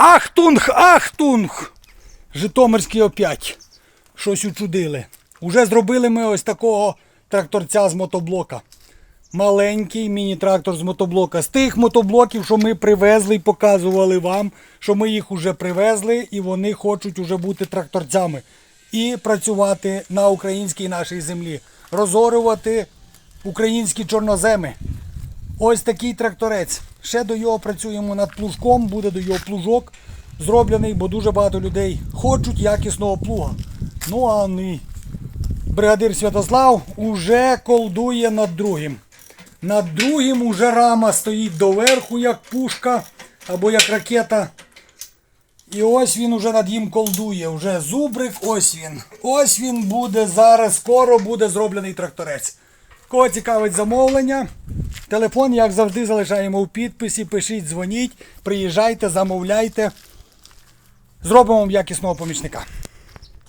Ахтунг, ахтунг! Житомирський опять. Щось учудили. Уже зробили ми ось такого тракторця з мотоблока. Маленький міні-трактор з мотоблока. З тих мотоблоків, що ми привезли і показували вам, що ми їх уже привезли і вони хочуть уже бути тракторцями. І працювати на українській нашій землі. Розорювати українські чорноземи. Ось такий тракторець. Ще до його працюємо над плужком, буде до його плужок зроблений, бо дуже багато людей хочуть якісного плуга. Ну а мій бригадир Святослав уже колдує над другим. Над другим уже рама стоїть доверху, як пушка або як ракета. І ось він уже над їм колдує. Вже зубрик, ось він. Ось він буде зараз, скоро буде зроблений тракторець. Кого цікавить замовлення, телефон, як завжди, залишаємо у підписі. Пишіть, дзвоніть, приїжджайте, замовляйте. Зробимо вам якісного помічника.